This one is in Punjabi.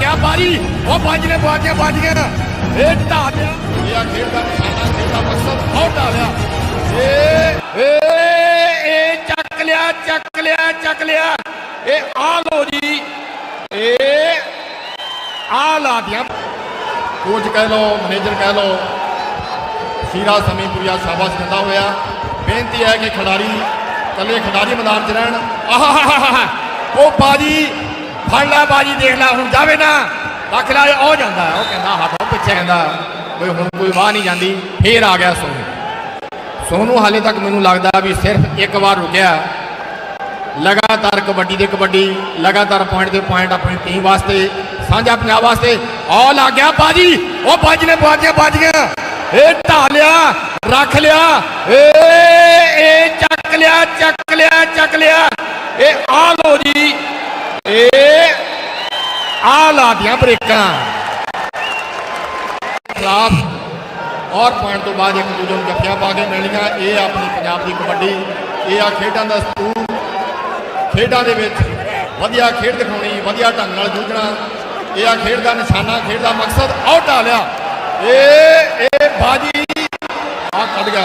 ਗਿਆ ਬਾਜੀ। ਉਹ ਬਾਜੀ ਨੇ ਬਾਜੀਆਂ ਬਾਜੀਆਂ ਇਹ ਢਾ ਲਿਆ। ਇਹ ਆ ਖੇਡ ਦਾ ਨਿਸ਼ਾਨਾ ਖੇਡ ਦਾ ਮਕਸਦ। ਉਹ ਢਾ ਲਿਆ। ਇਹ ਇਹ ਇਹ ਚੱਕ ਲਿਆ ਚੱਕ ਲਿਆ ਚੱਕ ਲਿਆ। ਇਹ ਆ ਲੋ ਜੀ। ਇਹ ਆ ਲਾ ਦਿਆਂ। ਕੋਚ ਕਹਿ ਲੋ ਮੈਨੇਜਰ ਕਹਿ ਲੋ ਸੀਰਾ ਸਮੀਪੁਰੀਆ ਸ਼ਾਬਾਸ਼ ਦਿੰਦਾ ਹੋਇਆ। ਬੇਨਤੀ ਹੈ ਕਿ ਖਿਡਾਰੀ ਕੱਲੇ ਖਿਡਾਰੀ ਮੈਦਾਨ 'ਚ ਰਹਿਣ। ਆਹਾਹਾਹਾ ਉਹ ਬਾਜੀ ਫੜ ਲੈ ਬਾਜੀ ਦੇਖ ਲੈ, ਹੁਣ ਜਾਵੇ ਨਾ। ਰੱਖ ਲੈ ਉਹ ਜਾਂਦਾ ਉਹ ਕਹਿੰਦਾ ਹੱਥ ਪਿੱਛੇ ਕਹਿੰਦਾ ਕੋਈ ਹੁਣ ਕੋਈ ਵਾਹ ਨਹੀਂ ਜਾਂਦੀ, ਫੇਰ ਆ ਗਿਆ ਸੋਨੂ। ਸੋਨੂ ਹਾਲੇ ਤੱਕ ਮੈਨੂੰ ਲੱਗਦਾ ਵੀ ਸਿਰਫ ਇੱਕ ਵਾਰ ਰੁਕਿਆ। ਲਗਾਤਾਰ ਕਬੱਡੀ ਦੇ ਕਬੱਡੀ, ਲਗਾਤਾਰ ਪੁਆਇੰਟ ਦੇ ਪੁਆਇੰਟ ਆਪਣੀ ਟੀਮ ਵਾਸਤੇ, ਸਾਂਝਾ ਪੰਜਾਬ ਵਾਸਤੇ। ਆ ਲੱਗ ਗਿਆ ਬਾਜੀ, ਉਹ ਬਾਜੀ ਨੇ ਬਾਜੀਆਂ ਬਾਜੀਆਂ। ਇਹ ਢਾ ਲਿਆ, ਰੱਖ ਲਿਆ। ਏ ਇਹ ਚੱਕ ਲਿਆ ਚੱਕ ਲਿਆ ਚੱਕ ਲਿਆ ਇਹ ਆ ਲੋ ਜੀ ਇਹ ਆ ਲਾ ਦੀਆਂ ਬ੍ਰੇਕਾਂ ਖਿਲਾਫ ਔਰ ਪੁਆਇੰਟ ਤੋਂ ਬਾਅਦ ਇੱਕ ਦੂਜੇ ਨੂੰ ਜੱਫੀਆਂ ਪਾ ਕੇ ਮਿਲਣੀਆਂ। ਇਹ ਆਪਣੀ ਪੰਜਾਬ ਦੀ ਕਬੱਡੀ। ਇਹ ਆ ਖੇਡਾਂ ਦਾ ਸਤੂਰ ਖੇਡਾਂ ਦੇ ਵਿੱਚ ਵਧੀਆ ਖੇਡ ਦਿਖਾਉਣੀ, ਵਧੀਆ ਢੰਗ ਨਾਲ ਜੂਝਣਾ। ਇਹ ਆ ਖੇਡ ਦਾ ਨਿਸ਼ਾਨਾ, ਖੇਡ ਦਾ ਮਕਸਦ। ਆਊਟ ਆ ਲਿਆ। ਇਹ ਇਹ ਬਾਜੀ। ਆ ਕੱਢ ਗਿਆ